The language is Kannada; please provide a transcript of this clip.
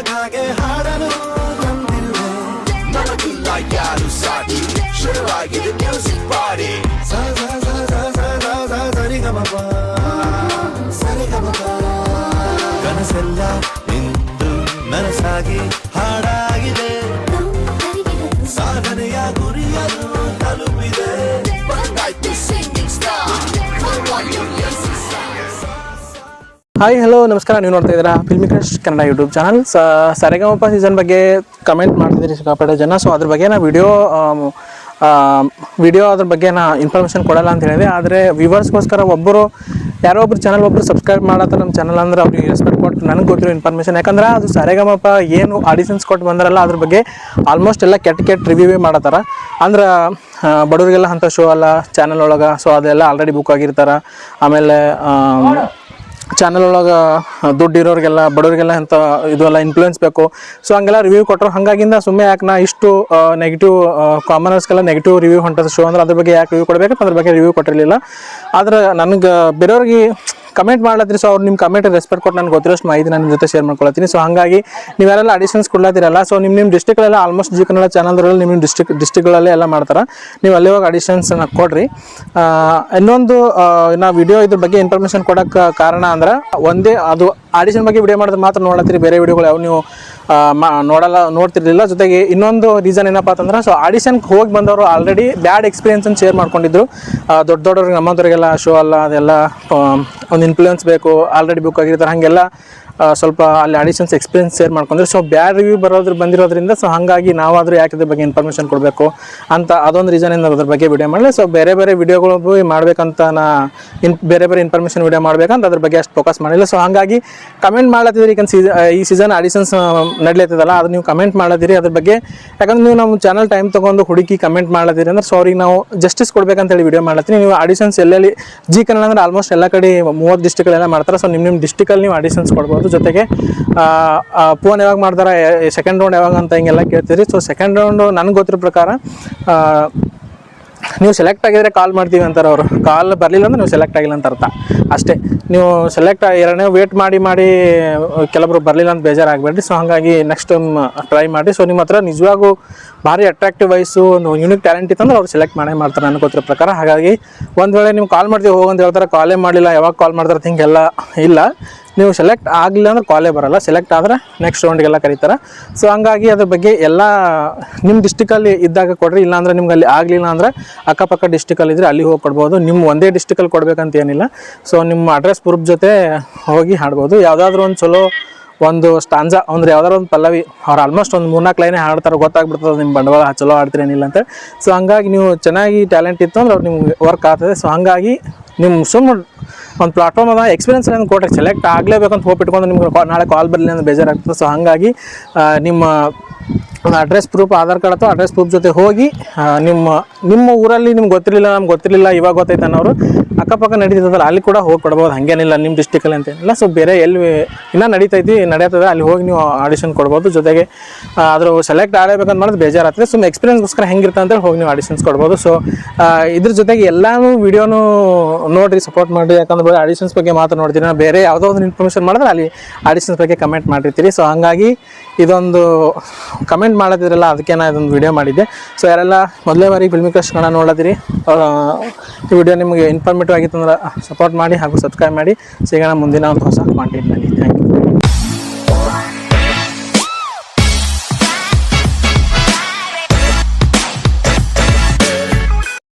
ನಿಮಗಾಗೆ ಹಾಡಲು ಬಂದಿಲ್ವೇ ನಮಗಿಲ್ಲ ಯಾರು ಸಾಟಿ ಶುರುವಾಗಿದೆ ಮ್ಯೂಸಿಕ್ ಪಾಡಿ ಸರಿಗಮಪ. ಸರಿಗಮಪ. ಕನಸೆಲ್ಲ ಇಂದು ನನಸಾಗಿ ಹಾಯ್ ಹಲೋ ನಮಸ್ಕಾರ. ನೀವು ನೋಡ್ತಾ ಇದ್ದೀರಾ filmy crush Kannada YouTube channel Sarigamapa season ಬಗ್ಗೆ ಕಮೆಂಟ್ ಮಾಡ್ತಿದ್ದೀರಿ ಸಿಕ್ಕಾಪಟ್ಟೆ ಜನ. ಸೊ ಅದ್ರ ಬಗ್ಗೆ ನಾ ವಿಡಿಯೋ ವಿಡಿಯೋ ಅದ್ರ ಬಗ್ಗೆ ನಾ ಇನ್ಫಾರ್ಮೇಷನ್ ಕೊಡಲ್ಲ ಅಂತ ಹೇಳಿದೆ. ಆದರೆ ವ್ಯೂವರ್ಸ್ಗೋಸ್ಕರ ಒಬ್ಬರು ಯಾರೋ ಒಬ್ರು ಚಾನಲ್ ಒಬ್ಬರು ಸಬ್ಸ್ಕ್ರೈಬ್ ಮಾಡತ್ತ ನಮ್ಮ ಚಾನಲ್ ಅಂದ್ರೆ ಅವ್ರಿಗೆ ರೆಸ್ಪೆಕ್ಟ್ ಕೊಟ್ಟು ನನಗೆ ಗೊತ್ತಿರೋ ಇನ್ಫಾರ್ಮೇಷನ್ ಯಾಕಂದ್ರೆ ಅದು ಸರಿಗಮಪ ಏನು ಆಡಿಷನ್ಸ್ ಕೊಟ್ಟು ಬಂದಾರಲ್ಲ ಅದ್ರ ಬಗ್ಗೆ ಆಲ್ಮೋಸ್ಟ್ ಎಲ್ಲ ಕೆಟ್ಟ ಕೆಟ್ಟ ರಿವ್ಯೂವೇ ಮಾಡತ್ತಾರ. ಅಂದ್ರೆ ಬಡವರಿಗೆಲ್ಲ ಅಂಥ ಶೋ ಅಲ್ಲ ಚಾನಲ್ ಒಳಗೆ. ಸೊ ಅದೆಲ್ಲ ಆಲ್ರೆಡಿ ಬುಕ್ ಆಗಿರ್ತಾರೆ. ಆಮೇಲೆ ಆಮ್, ಚಾನಲ್ ಒಳಗೆ ದುಡ್ಡು ಇರೋರಿಗೆಲ್ಲ ಬಡವರಿಗೆಲ್ಲ ಅಂತ ಇದು ಎಲ್ಲ ಇನ್ಫ್ಲೂಯೆನ್ಸ್ ಬೇಕು. ಸೊ ಹಂಗೆಲ್ಲ ರಿವ್ಯೂ ಕೊಟ್ಟರು ಹಾಗಾಗಿಂದ ಸುಮ್ಮನೆ ಯಾಕೆ ನಾ ಇಷ್ಟು ನೆಗೆಟಿವ್ ಕಾಮನರ್ಸ್ಗೆಲ್ಲ ನೆಗೆಟಿವ್ ರಿವ್ಯೂ ಹೊಂಟದ ಶೋ ಅಂದ್ರೆ ಅದ್ರ ಬಗ್ಗೆ ಯಾಕೆ ರಿವ್ಯೂ ಕೊಡಬೇಕು ಅದ್ರ ಬಗ್ಗೆ ರಿವ್ಯೂ ಕೊಟ್ಟಿರಲಿಲ್ಲ. ಆದ್ರೆ ನನಗೆ, ಬೇರೆಯವ್ರಿಗೆ ಕಮೆಂಟ್ ಮಾಡ್ಲತ್ತೀರಿ. ಸೊ ಅವ್ರು ನಿಮ್ಮ ಕಮೆಂಟ್ ರೆಸ್ಪೆಕ್ಟ್ ಕೊಟ್ಟು ನನಗೆ ಗೊತ್ತಿರೋಷ್ಟು ಮಾಹಿತಿ ನನ್ನ ಜೊತೆ ಶೇರ್ ಮಾಡ್ಕೊಳ್ತೀನಿ ಸೊ ಹಾಗಾಗಿ ನೀವೆಲ್ಲ ಅಡಿಷನ್ಸ್ ಕೊಡ್ಲತ್ತೀರಲ್ಲ ಸೊ ನಿಮ್ಮ ನಿಮ್ಮ ಡಿಸ್ಟಿಕ್ಗಳೆಲ್ಲ ಆಲ್ಮೋಸ್ಟ್ ಜಿ ಕನ್ನಡ ಚಾನಲ್ಗಳಲ್ಲಿ ನಿಮ್ಮ ಡಿಸ್ಟಿಕ್ ಡಿಸ್ಟಿಕ್ಗಳಲ್ಲೇ ಎಲ್ಲ ಮಾಡ್ತಾರೆ. ನೀವು ಅಲ್ಲಿ ಹೋಗಿ ಅಡಿಷನ್ಸನ್ನು ಕೊಡ್ರಿ. ಇನ್ನೊಂದು ನಾ ವಿಡಿಯೋ ಇದ್ರ ಬಗ್ಗೆ ಇನ್ಫಾರ್ಮೇಷನ್ ಕೊಡೋಕ್ಕೆ ಕಾರಣ ಅಂದ್ರೆ ಒಂದೇ ಅದು ಆಡಿಷನ್ ಬಗ್ಗೆ ವಿಡಿಯೋ ಮಾಡಿದ್ರೆ ಮಾತ್ರ ನೋಡತ್ತೀರಿ. ಬೇರೆ ವಿಡಿಯೋಗಳು ಯಾವ ನೀವು ನೋಡಲ್ಲ, ನೋಡ್ತಿರ್ಲಿಲ್ಲ. ಜೊತೆಗೆ ಇನ್ನೊಂದು ರೀಸನ್ ಏನಪ್ಪ ಅಂತಂದ್ರೆ ಸೊ ಆಡಿಷನ್ಗೆ ಹೋಗಿ ಬಂದವರು ಆಲ್ರೆಡಿ ಬ್ಯಾಡ್ ಎಕ್ಸ್ಪೀರಿಯನ್ಸನ್ನು ಶೇರ್ ಮಾಡ್ಕೊಂಡಿದ್ರು. ದೊಡ್ಡ ದೊಡ್ಡವ್ರಿಗೆ ನಮ್ಮಂಥವ್ರಿಗೆಲ್ಲ ಶೋ ಅಲ್ಲ, ಅದೆಲ್ಲ ಒಂದು ಇನ್ಫ್ಲೂಯೆನ್ಸ್ ಬೇಕು ಆಲ್ರೆಡಿ ಬುಕ್ ಆಗಿರ್ತಾರೆ, ಹಾಗೆಲ್ಲ ಸ್ವಲ್ಪ ಅಲ್ಲಿ ಆಡಿಷನ್ಸ್ ಎಕ್ಸ್ಪೀರಿಯನ್ಸ್ ಶೇರ್ ಮಾಡ್ಕೊಂಡ್ರೆ. ಸೊ ಬ್ಯಾಡ್ ರಿವ್ಯೂ ಬರೋದ್ರ ಬಂದಿರೋದ್ರಿಂದ ಸೊ ಹಾಗಾಗಿ ನಾವಾದರೂ ಯಾಕೆ ಇದ್ರ ಬಗ್ಗೆ ಇನ್ಫಾರ್ಮೇಷನ್ ಕೊಡಬೇಕು ಅಂತ ಅದೊಂದು ರೀಸನ್ ಏನಾದ್ರು ಅದ್ರ ಬಗ್ಗೆ ವಿಡಿಯೋ ಮಾಡಲಿ ಸೊ ಬೇರೆ ಬೇರೆ ವಿಡಿಯೋಗಳು ಮಾಡ್ಬೇಕಂತ ನಾ ಇನ್, ಬೇರೆ ಬೇರೆ ಇನ್ಫಾರ್ಮೇಷನ್ ವಿಡಿಯೋ ಮಾಡ್ಬೇಕಂತ ಅದ್ರ ಬಗ್ಗೆ ಅಷ್ಟು ಫೋಕಸ್ ಮಾಡಿಲ್ಲ. ಸೊ ಹಾಗಾಗಿ ಕಮೆಂಟ್ ಮಾಡ್ಲತ್ತಿದ್ರಿ ಈಗ ಸೀಸನ್ ಈ ಸೀಸನ್ ಆಡಿಷನ್ಸ್ ನಡ್ಲತ್ತದಲ್ಲ, ಅದು ನೀವು ಕಮೆಂಟ್ ಮಾಡದಿರಿ ಅದ್ರ ಬಗ್ಗೆ. ಯಾಕಂದ್ರೆ ನೀವು ನಮ್ಮ ಚಾನಲ್ ಟೈಮ್ ತೊಗೊಂಡು ಹುಡುಕಿ ಕಮೆಂಟ್ ಮಾಡತ್ತೀರಿ ಅಂದ್ರೆ ಸೊ ಅವ್ರಿಗೆ ನಾವು ಜಸ್ಟಿಸ್ ಕೊಡ್ಬೇಕಂತೇಳಿ ವಿಡಿಯೋ ಮಾಡ್ತೀನಿ ನೀವು ಆಡಿಷನ್ಸ್ ಎಲ್ಲೆಲ್ಲಿ ಜಿ ಕನ್ನಡ ಅಂದ್ರೆ ಆಲ್ಮೋಸ್ಟ್ ಎಲ್ಲ ಕಡೆ ಮೂವತ್ತು ಡಿಸ್ಟಿಕ್ಗಳೆಲ್ಲ ಮಾಡ್ತಾರೆ. ಸೊ ನಿಮ್ಮ ನಿಮ್ಮ ಡಿಸ್ಟಿಕಲ್ಲಿ ನೀವು ಆಡಿಷನ್ಸ್ ಕೊಡ್ಬೋದು. ಜೊತೆಗೆ ಫೋನ್ ಯಾವಾಗ ಮಾಡ್ತಾರೆ ಸೆಕೆಂಡ್ ರೌಂಡ್ ಯಾವಾಗ ಅಂತ ಹಿಂಗೆಲ್ಲ ಕೇಳ್ತೀರಿ. ಸೊ ಸೆಕೆಂಡ್ ರೌಂಡು ನನಗೆ ಗೊತ್ತಿರೋ ಪ್ರಕಾರ ನೀವು ಸೆಲೆಕ್ಟ್ ಆಗಿದ್ರೆ ಕಾಲ್ ಮಾಡ್ತೀವಿ ಅಂತಾರೆ ಅವರು. ಕಾಲ್ ಬರಲಿಲ್ಲ ಅಂದ್ರೆ ನೀವು ಸೆಲೆಕ್ಟ್ ಆಗಿಲ್ಲ ಅಂತ ಅರ್ಥ. ಅಷ್ಟೇ. ನೀವು ಸೆಲೆಕ್ಟ್ ಎರಡನೇ ವೇಟ್ ಮಾಡಿ ಮಾಡಿ, ಕೆಲವರು ಬರಲಿಲ್ಲ ಅಂತ ಬೇಜಾರಾಗಬೇಡ್ರಿ. ಸೊ ಹಾಗಾಗಿ ನೆಕ್ಸ್ಟ್ ಟೈಮ್ ಟ್ರೈ ಮಾಡಿ. ಸೊ ನಿಮ್ಮ ಹತ್ರ ನಿಜವಾಗೂ ಭಾರಿ ಅಟ್ರಾಕ್ಟಿವ್ ವಯಸ್ಸು ಒಂದು ಯೂನಿಕ್ ಟ್ಯಾಲೆಂಟ್ ಇತ್ತಂದ್ರೆ ಅವ್ರು ಸೆಲೆಕ್ಟ್ ಮಾಡೇ ಮಾಡ್ತಾರೆ ನನಗೆ ಗೊತ್ತಿರೋ ಪ್ರಕಾರ. ಹಾಗಾಗಿ ಒಂದು ವೇಳೆ ನೀವು ಕಾಲ್ ಮಾಡ್ತೀವಿ, ಹೋಗಂತ ಹೇಳ್ತಾರೆ ಕಾಲೇ ಮಾಡಲಿಲ್ಲ, ಯಾವಾಗ ಕಾಲ್ ಮಾಡ್ತಾರೆ ಹಿಂಗೆಲ್ಲ ಇಲ್ಲ. ನೀವು ಸೆಲೆಕ್ಟ್ ಆಗಲಿಲ್ಲ ಅಂದ್ರೆ ಕಾಲೇ ಬರಲ್ಲ. ಸೆಲೆಕ್ಟ್ ಆದರೆ ನೆಕ್ಸ್ಟ್ ರೌಂಡ್ಗೆಲ್ಲ ಕರೀತಾರೆ. ಸೊ ಹಂಗಾಗಿ ಅದ್ರ ಬಗ್ಗೆ ಎಲ್ಲ ನಿಮ್ಮ ಡಿಸ್ಟಿಕಲ್ಲಿ ಇದ್ದಾಗ ಕೊಡ್ರಿ. ಇಲ್ಲಾಂದ್ರೆ ನಿಮ್ಗೆ ಅಲ್ಲಿ ಆಗಲಿಲ್ಲ ಅಂದ್ರೆ ಅಕ್ಕಪಕ್ಕ ಡಿಸ್ಟಿಕಲ್ಲಿ ಇದ್ರೆ ಅಲ್ಲಿ ಹೋಗಿ ಕೊಡ್ಬೋದು. ನಿಮ್ಮ ಒಂದೇ ಡಿಸ್ಟಿಕಲ್ಲಿ ಕೊಡಬೇಕಂತ ಏನಿಲ್ಲ. ಸೊ ನಿಮ್ಮ ಅಡ್ರೆಸ್ ಪ್ರೂಫ್ ಜೊತೆ ಹೋಗಿ ಹಾಡ್ಬೋದು. ಯಾವುದಾದ್ರೂ ಒಂದು ಚಲೋ ಒಂದು ಸ್ಟಾಂಜಾ ಅಂದ್ರೆ ಯಾವ್ದಾರು ಒಂದು ಪಲ್ಲವಿ, ಅವ್ರು ಆಲ್ಮೋಸ್ಟ್ ಒಂದು ಮೂರ್ನಾಲ್ಕು ಲೈನೇ ಹಾಡ್ತಾರೆ. ಗೊತ್ತಾಗ್ಬಿಡ್ತದೆ ನಿಮ್ಮ ಬಂಡವಾಳ ಚಲೋ ಏನಿಲ್ಲ ಅಂತ. ಸೊ ಹಂಗಾಗಿ ನೀವು ಚೆನ್ನಾಗಿ ಟ್ಯಾಲೆಂಟ್ ಇತ್ತು ಅಂದ್ರೆ ಅವ್ರು ನಿಮ್ಗೆ ವರ್ಕ್ ಆಗ್ತದೆ. ಸೊ ಹಂಗಾಗಿ ನಿಮ್ಮ ಸುಮ್ಮನೆ ಒಂದು ಪ್ಲಾಟ್ಫಾರ್ಮ್ ಅದ. ಎಕ್ಸ್ಪೀರಿಯನ್ಸ್ ಏನು ಕೊಟ್ಟರೆ ಸೆಲೆಕ್ಟ್ ಆಗಲೇಬೇಕಂತ ಹೋಗಿ ಇಟ್ಕೊಂಡು ನಿಮ್ಗೆ ನಾಳೆ ಕಾಲ್ ಬರಲಿ ಅಂದ್ರೆ ಬೇಜಾರಾಗ್ತದೆ. ಸೊ ಹಾಗಾಗಿ ನಿಮ್ಮ ಒಂದು ಅಡ್ರೆಸ್ ಪ್ರೂಫ್ ಆಧಾರ್ ಕಾರ್ಡ್ ಅಥವಾ ಅಡ್ರೆಸ್ ಪ್ರೂಫ್ ಜೊತೆ ಹೋಗಿ ನಿಮ್ಮ ನಿಮ್ಮ ಊರಲ್ಲಿ ನಿಮ್ಗೆ ಗೊತ್ತಿರಲಿಲ್ಲ, ನಮ್ಗೆ ಗೊತ್ತಿರಲಿಲ್ಲ, ಇವಾಗ ಗೊತ್ತೈತೆ ಅನ್ನೋರು ಅಕ್ಕಪಕ್ಕ ನಡೀತದಲ್ಲ ಅಲ್ಲಿ ಕೂಡ ಹೋಗಿ ಕೊಡ್ಬೋದು. ಹಾಗೇನಿಲ್ಲ ನಿಮ್ಮ ಡಿಸ್ಟಿಕಲ್ಲಿ ಅಂತ ಇಲ್ಲ ಸೊ ಬೇರೆ ಎಲ್ಲಿ, ಇನ್ನೂ ನಡೀತೈತಿ ನಡೀತದೆ ಅಲ್ಲಿ ಹೋಗಿ ನೀವು ಆಡಿಷನ್ ಕೊಡ್ಬೋದು. ಜೊತೆಗೆ ಅದ್ರ ಸೆಲೆಕ್ಟ್ ಆಗಬೇಕಂತ ಮಾಡೋದು ಬೇಜಾರಾಗ್ತದೆ. ಸುಮ್ಮನೆ ಎಕ್ಸ್ಪೀರಿಯನ್ಸ್ಗೋಸ್ಕರ ಹೆಂಗಿರುತ್ತೆ ಅಂತೇಳಿ ಹೋಗಿ ನೀವು ಆಡಿಷನ್ಸ್ ಕೊಡ್ಬೋದು. ಸೊ ಇದ್ರ ಜೊತೆಗೆ ಎಲ್ಲಾನು ವೀಡಿಯೋನು ನೋಡಿರಿ ಸಪೋರ್ಟ್ ಮಾಡಿ ಯಾಕಂದ್ರೆ ಆಡಿಷನ್ಸ್ ಬಗ್ಗೆ ಮಾತ್ರ ನೋಡ್ತೀನಿ ನಾನು ಬೇರೆ ಯಾವುದೋ ಒಂದು ಇನ್ಫಾರ್ಮೇಷನ್ ಮಾಡಿದ್ರೆ ಅಲ್ಲಿ ಆಡಿಷನ್ಸ್ ಬಗ್ಗೆ ಕಮೆಂಟ್ ಮಾಡಿರ್ತೀರಿ. ಸೊ ಹಂಗಾಗಿ ಇದೊಂದು ಕಮೆಂಟ್ ಮಾಡೋದಿರಲ್ಲ ಅದಕ್ಕೆ ನಾನು ಇದೊಂದು ವಿಡಿಯೋ ಮಾಡಿದ್ದೆ. ಸೊ ಯಾರೆಲ್ಲ ಮೊದಲೇ ಬಾರಿ ಫಿಲ್ಮಿ ಕ್ರಶ್ ನೋಡೋದಿರಿ ಈ ವಿಡಿಯೋ ನಿಮಗೆ ಇನ್ಫಾರ್ಮೇಟಿವ್ ಆಗಿತ್ತು ಅಂದ್ರೆ ಸಪೋರ್ಟ್ ಮಾಡಿ ಹಾಗೂ ಸಬ್ಸ್ಕ್ರೈಬ್ ಮಾಡಿ. ಸಿಗೋಣ ಮುಂದಿನ ಒಂದು ಹೊಸ ಕಾಂಟೆಂಟ್ನಲ್ಲಿ ಥ್ಯಾಂಕ್ ಯು